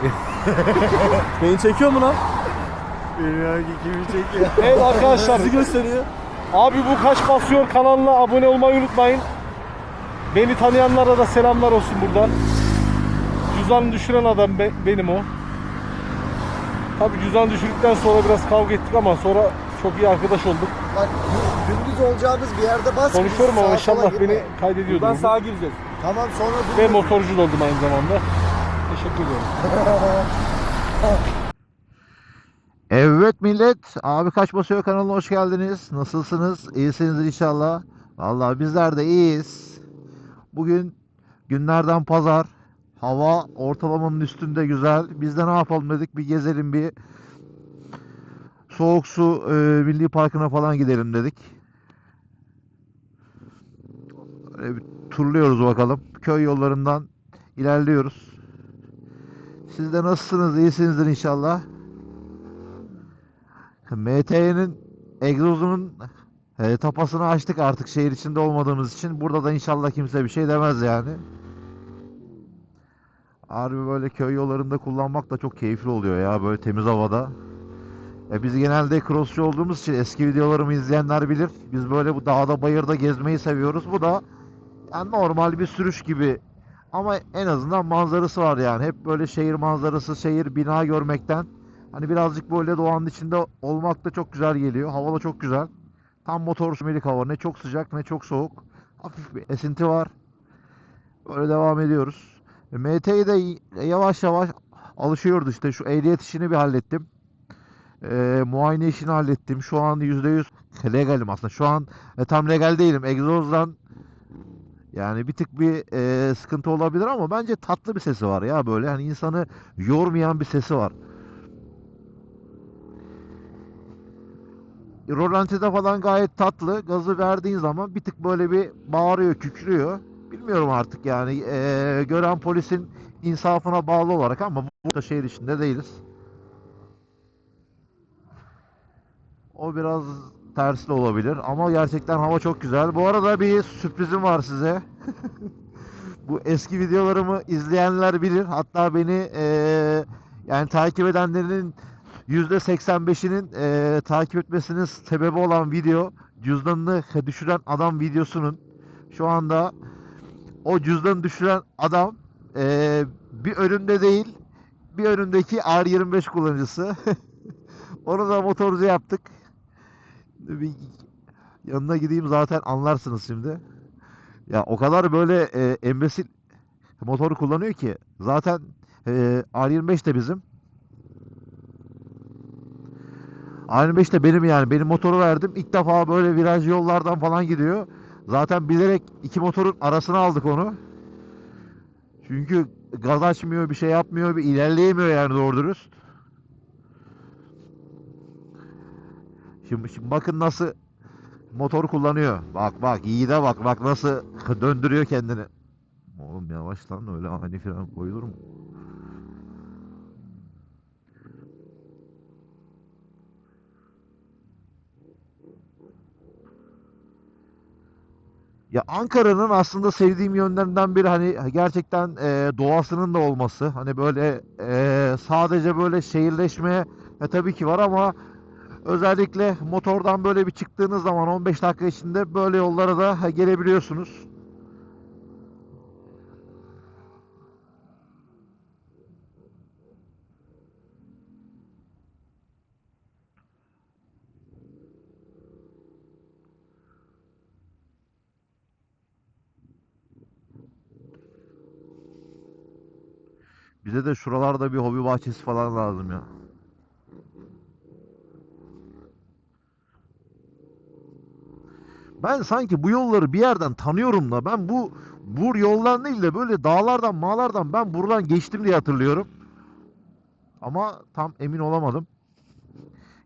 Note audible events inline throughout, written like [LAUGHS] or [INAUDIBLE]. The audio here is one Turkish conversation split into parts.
[LAUGHS] Beni çekiyor mu lan? Bilmiyorum ki kimi çekiyor. [LAUGHS] Evet arkadaşlar sizi gösteriyor. Abi bu kaç basıyor kanalına abone olmayı unutmayın. Beni tanıyanlara da selamlar olsun buradan. Cüzdanı düşüren adam be- benim o. Tabi cüzdan düşürdükten sonra biraz kavga ettik ama sonra çok iyi arkadaş olduk. Bak gündüz olacağımız bir yerde bas. Konuşuyorum ama inşallah beni kaydediyordur. Buradan sağa gireceğiz. Tamam sonra Ve motorcu da oldum aynı zamanda. Teşekkür ederim. Evet millet, abi kaç basıyor kanalına hoş geldiniz. Nasılsınız? İyisinizdir inşallah. Vallahi bizler de iyiyiz. Bugün günlerden pazar. Hava ortalamanın üstünde güzel. Biz de ne yapalım dedik bir gezelim bir Soğuk Su e, Milli Parkı'na falan gidelim dedik. Öyle bir turluyoruz bakalım. Köy yollarından ilerliyoruz. Siz de nasılsınız? İyisinizdir inşallah. MT'nin egzozunun e, tapasını açtık artık şehir içinde olmadığımız için. Burada da inşallah kimse bir şey demez yani. Harbi böyle köy yollarında kullanmak da çok keyifli oluyor ya böyle temiz havada. E biz genelde crossçu olduğumuz için eski videolarımı izleyenler bilir. Biz böyle bu dağda bayırda gezmeyi seviyoruz. Bu da yani normal bir sürüş gibi. Ama en azından manzarası var yani. Hep böyle şehir manzarası, şehir bina görmekten Hani birazcık böyle doğanın içinde olmak da çok güzel geliyor. Hava da çok güzel. Tam motor sürmelik hava. Ne çok sıcak ne çok soğuk. Hafif bir esinti var. Böyle devam ediyoruz. MT'yi de yavaş yavaş alışıyordu işte. Şu ehliyet işini bir hallettim. E, muayene işini hallettim. Şu an %100 legalim aslında. Şu an e, tam legal değilim. Egzozdan yani bir tık bir e, sıkıntı olabilir ama bence tatlı bir sesi var ya böyle. Hani insanı yormayan bir sesi var. Rolantide falan gayet tatlı. Gazı verdiğin zaman bir tık böyle bir bağırıyor, kükrüyor. Bilmiyorum artık yani. Eee, gören polisin insafına bağlı olarak ama burada şehir içinde değiliz. O biraz tersli olabilir ama gerçekten hava çok güzel. Bu arada bir sürprizim var size. [LAUGHS] Bu eski videolarımı izleyenler bilir. Hatta beni eee, yani takip edenlerin %85'inin eee, takip etmesinin sebebi olan video cüzdanını düşüren adam videosunun şu anda o cüzdanı düşüren adam eee, bir önümde değil bir önümdeki R25 kullanıcısı. [LAUGHS] Onu da motorcu yaptık. Bir yanına gideyim zaten anlarsınız şimdi. Ya o kadar böyle eee embesil motoru kullanıyor ki zaten eee R25 de bizim. R25 de benim yani. Benim motoru verdim. İlk defa böyle viraj yollardan falan gidiyor. Zaten bilerek iki motorun arasına aldık onu. Çünkü gaz açmıyor, bir şey yapmıyor, bir ilerleyemiyor yani doğru dürüst. Şimdi, şimdi bakın nasıl motor kullanıyor. Bak bak iyi de bak bak nasıl [LAUGHS] döndürüyor kendini. Oğlum yavaş lan öyle ani fren koyulur mu? Ya Ankara'nın aslında sevdiğim yönlerinden biri hani gerçekten e, doğasının da olması. Hani böyle e, sadece böyle şehirleşme e, tabii ki var ama özellikle motordan böyle bir çıktığınız zaman 15 dakika içinde böyle yollara da gelebiliyorsunuz. Bize de şuralarda bir hobi bahçesi falan lazım ya. Ben sanki bu yolları bir yerden tanıyorum da ben bu bu yoldan değil de böyle dağlardan mağlardan ben buradan geçtim diye hatırlıyorum. Ama tam emin olamadım.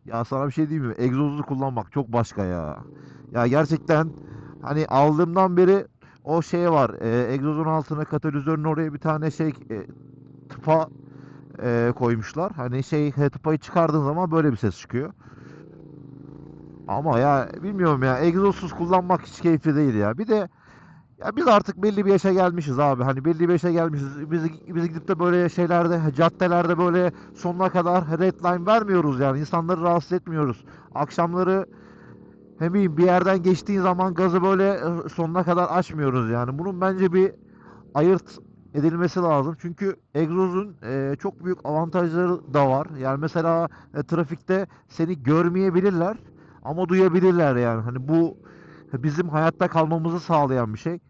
Ya sana bir şey diyeyim mi? Egzozlu kullanmak çok başka ya. Ya gerçekten hani aldığımdan beri o şey var. E, egzozun altına katalizörün oraya bir tane şey e, tıpa e, koymuşlar. Hani şey tıpayı çıkardığın zaman böyle bir ses çıkıyor. Ama ya bilmiyorum ya egzozsuz kullanmak hiç keyifli değil ya. Bir de Ya biz artık belli bir yaşa gelmişiz abi. Hani belli bir yaşa gelmişiz. Biz, biz gidip de böyle şeylerde, caddelerde böyle sonuna kadar red line vermiyoruz yani. İnsanları rahatsız etmiyoruz. Akşamları hem iyi bir yerden geçtiğin zaman gazı böyle e, sonuna kadar açmıyoruz yani. Bunun bence bir ayırt edilmesi lazım. Çünkü egzozun e, çok büyük avantajları da var. Yani mesela e, trafikte seni görmeyebilirler ama duyabilirler yani. Hani bu bizim hayatta kalmamızı sağlayan bir şey.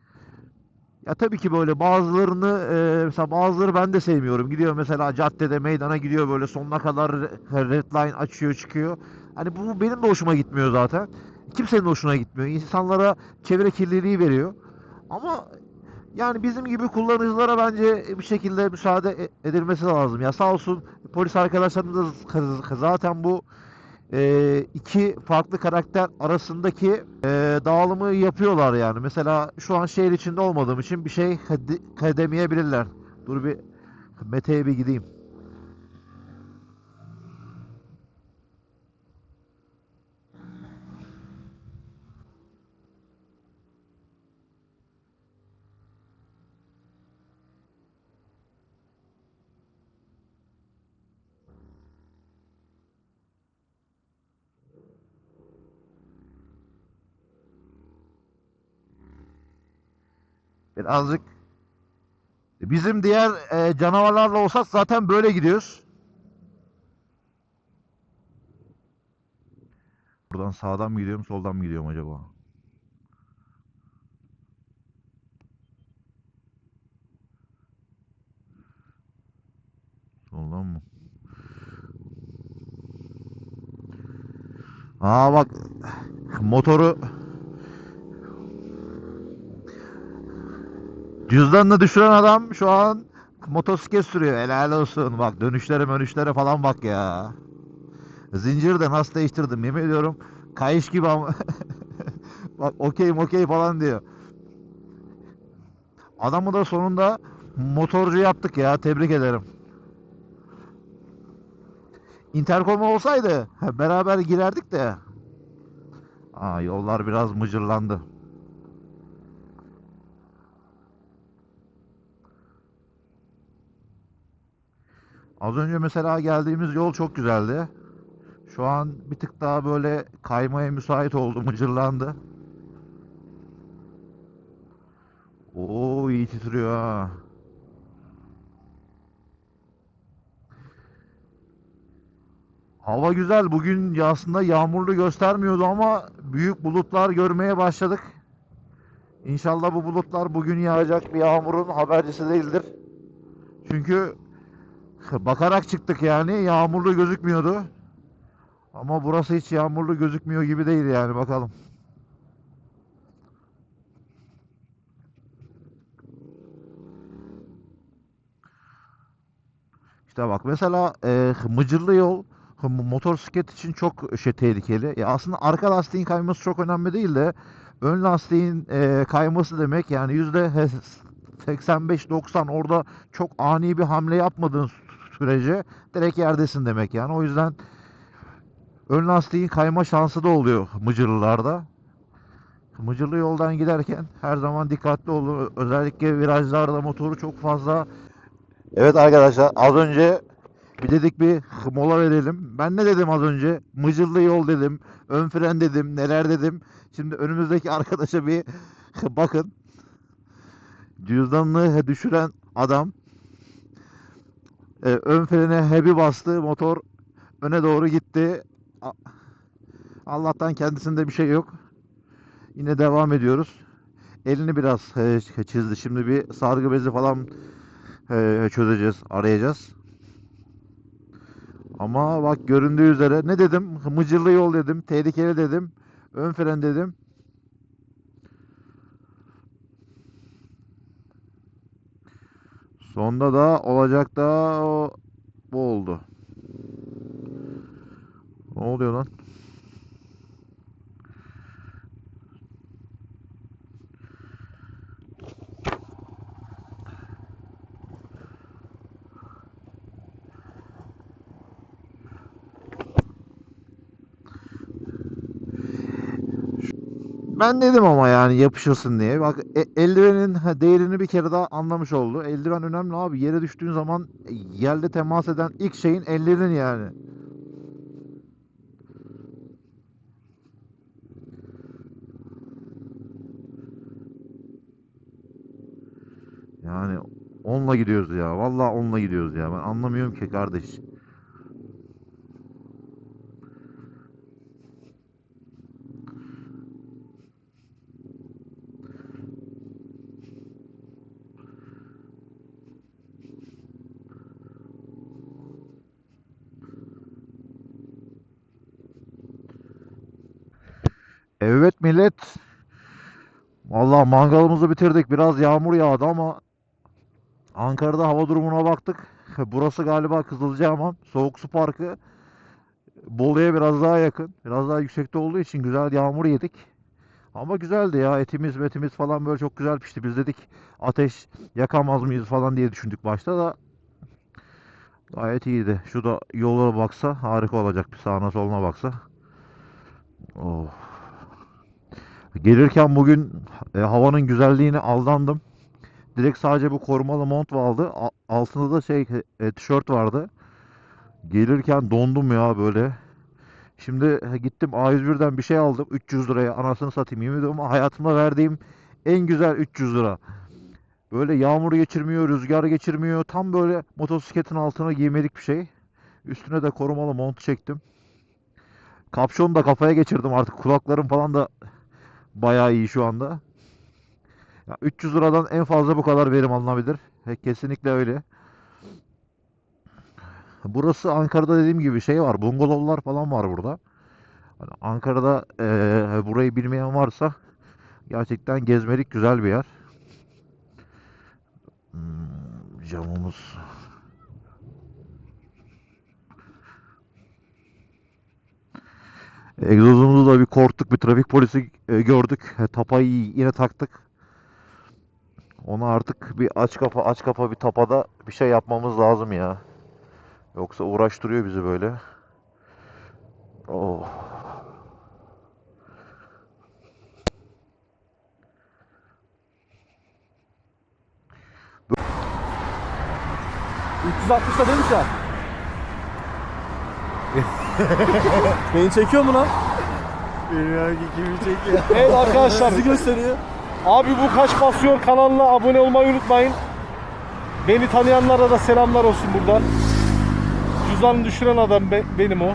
Ya tabii ki böyle bazılarını e, mesela bazıları ben de sevmiyorum. Gidiyor mesela caddede meydana gidiyor böyle sonuna kadar re- red line açıyor çıkıyor. Hani bu benim de hoşuma gitmiyor zaten. Kimsenin hoşuna gitmiyor. İnsanlara çevre kirliliği veriyor. Ama yani bizim gibi kullanıcılara bence bir şekilde müsaade e- edilmesi lazım. Ya sağ olsun polis arkadaşlarımız da zaten bu e, iki farklı karakter arasındaki e, dağılımı yapıyorlar yani. Mesela şu an şehir içinde olmadığım için bir şey kade- demeyebilirler. Dur bir Mete'ye bir gideyim. Birazcık bizim diğer e, canavarlarla olsak zaten böyle gidiyoruz. Buradan sağdan mı gidiyorum, soldan mı gidiyorum acaba? Soldan mı? Aa bak motoru Cüzdanını düşüren adam şu an motosiklet sürüyor. Helal olsun. Bak dönüşlere dönüşlere falan bak ya. Zinciri de nasıl değiştirdim yemin ediyorum. Kayış gibi ama. [LAUGHS] bak okey okey falan diyor. Adamı da sonunda motorcu yaptık ya. Tebrik ederim. Intercom olsaydı beraber girerdik de. Aa, yollar biraz mıcırlandı. Az önce mesela geldiğimiz yol çok güzeldi. Şu an bir tık daha böyle kaymaya müsait oldu, [LAUGHS] mıcırlandı. Oo iyi titriyor ha. Hava güzel. Bugün aslında yağmurlu göstermiyordu ama büyük bulutlar görmeye başladık. İnşallah bu bulutlar bugün yağacak bir yağmurun habercisi değildir. Çünkü Bakarak çıktık yani. Yağmurlu gözükmüyordu. Ama burası hiç yağmurlu gözükmüyor gibi değil yani bakalım. İşte bak mesela e, Mıcırlı yol motosiklet için çok şey tehlikeli. Ya aslında arka lastiğin kayması çok önemli değil de ön lastiğin e, kayması demek yani yüzde 85-90 orada çok ani bir hamle yapmadığın sürece direkt yerdesin demek yani. O yüzden ön lastiğin kayma şansı da oluyor mıcırlılarda. Mıcırlı yoldan giderken her zaman dikkatli olun. Özellikle virajlarda motoru çok fazla Evet arkadaşlar az önce bir dedik bir mola verelim. Ben ne dedim az önce? Mıcırlı yol dedim. Ön fren dedim. Neler dedim. Şimdi önümüzdeki arkadaşa bir bakın. Cüzdanını düşüren adam ee, ön frene heavy bastı. Motor öne doğru gitti. Allah'tan kendisinde bir şey yok. Yine devam ediyoruz. Elini biraz e, çizdi. Şimdi bir sargı bezi falan e, çözeceğiz, arayacağız. Ama bak göründüğü üzere ne dedim? Mıcırlı yol dedim, tehlikeli dedim, ön fren dedim. Sonda da olacak da o- bu oldu. Ne oluyor lan? Ben dedim ama yani yapışırsın diye. Bak e- eldivenin değerini bir kere daha anlamış oldu. Eldiven önemli abi. Yere düştüğün zaman e, yerde temas eden ilk şeyin ellerin yani. Yani onunla gidiyoruz ya. Vallahi onunla gidiyoruz ya. Ben anlamıyorum ki kardeş. Evet millet. Vallahi mangalımızı bitirdik. Biraz yağmur yağdı ama Ankara'da hava durumuna baktık. [LAUGHS] Burası galiba Kızılcahamam Soğuk Su Parkı. Bolu'ya biraz daha yakın. Biraz daha yüksekte olduğu için güzel yağmur yedik. Ama güzeldi ya. Etimiz metimiz falan böyle çok güzel pişti. Biz dedik ateş yakamaz mıyız falan diye düşündük başta da. Gayet iyiydi. Şu da yola baksa harika olacak. Bir sağına soluna baksa. Oh. Gelirken bugün e, havanın güzelliğine aldandım. Direkt sadece bu korumalı mont vardı. A- Altında da şey e, tişört vardı. Gelirken dondum ya böyle. Şimdi gittim A101'den bir şey aldım 300 liraya anasını satayım yemin ediyorum hayatımda verdiğim en güzel 300 lira. Böyle yağmur geçirmiyor, rüzgar geçirmiyor. Tam böyle motosikletin altına giymelik bir şey. Üstüne de korumalı mont çektim. Kapşonu da kafaya geçirdim artık. Kulaklarım falan da bayağı iyi şu anda. Ya 300 liradan en fazla bu kadar verim alınabilir. He, kesinlikle öyle. Burası Ankara'da dediğim gibi şey var. Bungalovlar falan var burada. Hani Ankara'da eee, burayı bilmeyen varsa gerçekten gezmelik güzel bir yer. Hmm, camımız. Egzozumuzu da bir korktuk. Bir trafik polisi e, gördük. E, Tapayı yine taktık. Onu artık bir aç kapa aç kapa bir tapada bir şey yapmamız lazım ya. Yoksa uğraştırıyor bizi böyle. Oh. da değil mi şu an? [LAUGHS] Beni çekiyor mu lan? Bilmiyorum ki kimi çekiyor. [LAUGHS] Evet arkadaşlar sizi gösteriyor. Abi bu kaç basıyor kanalına abone olmayı unutmayın. Beni tanıyanlara da selamlar olsun buradan. Cüzdanı düşüren adam be- benim o.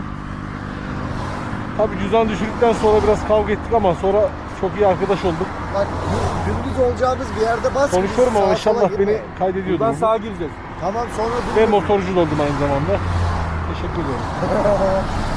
Tabi cüzdan düşürdükten sonra biraz kavga ettik ama sonra çok iyi arkadaş olduk. Bak gü- gündüz olacağımız bir yerde bas. Konuşuyorum ama inşallah beni kaydediyordu. Buradan bugün. sağa gireceğiz. Tamam sonra Ve dur. motorcu da oldum aynı zamanda. Teşekkür ederim. [LAUGHS]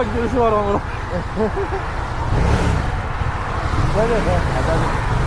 Bizim de vatan görüşü var ama. [LAUGHS] Hadi. Hadi.